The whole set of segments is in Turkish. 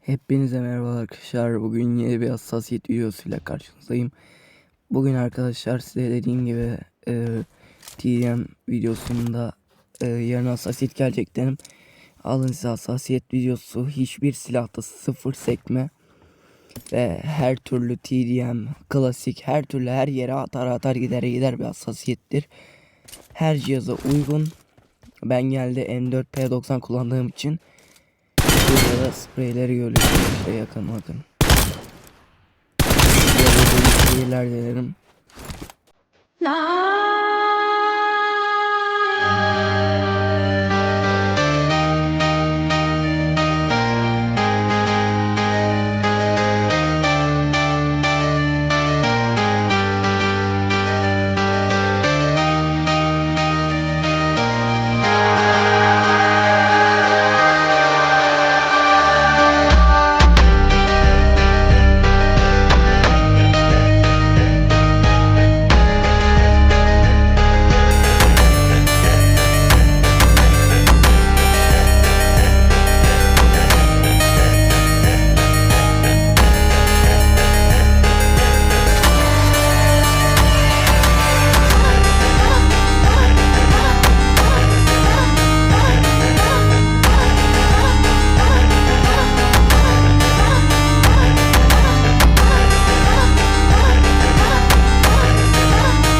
Hepinize merhaba arkadaşlar. Bugün yeni bir hassasiyet videosuyla karşınızdayım. Bugün arkadaşlar size dediğim gibi e, TDM videosunda e, yarın hassasiyet gelecek dedim. Alın size hassasiyet videosu. Hiçbir silahta sıfır sekme. Ve her türlü TDM, klasik her türlü her yere atar atar gider gider bir hassasiyettir. Her cihaza uygun. Ben geldi M4 P90 kullandığım için Burada da spreyleri görüyorsunuz işte yakın bakın. Böyle seyirler dilerim.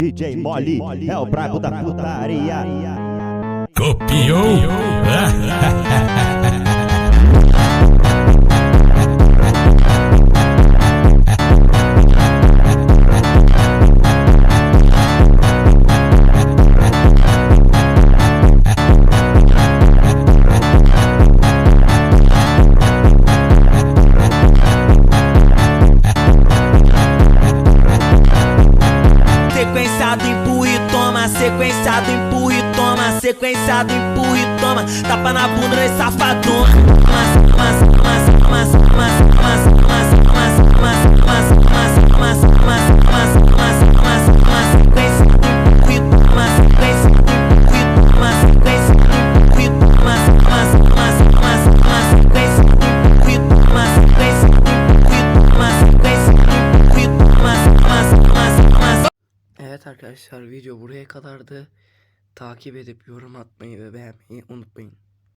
DJ Mole é o brabo da putaria. Copiou? empurra e toma, sequenciado, empurra e toma, sequenciado, empurra e toma, tapa na bunda desse safadão. Mas, mas, mas, mas, mas, mas, mas, arkadaşlar video buraya kadardı. Takip edip yorum atmayı ve beğenmeyi unutmayın.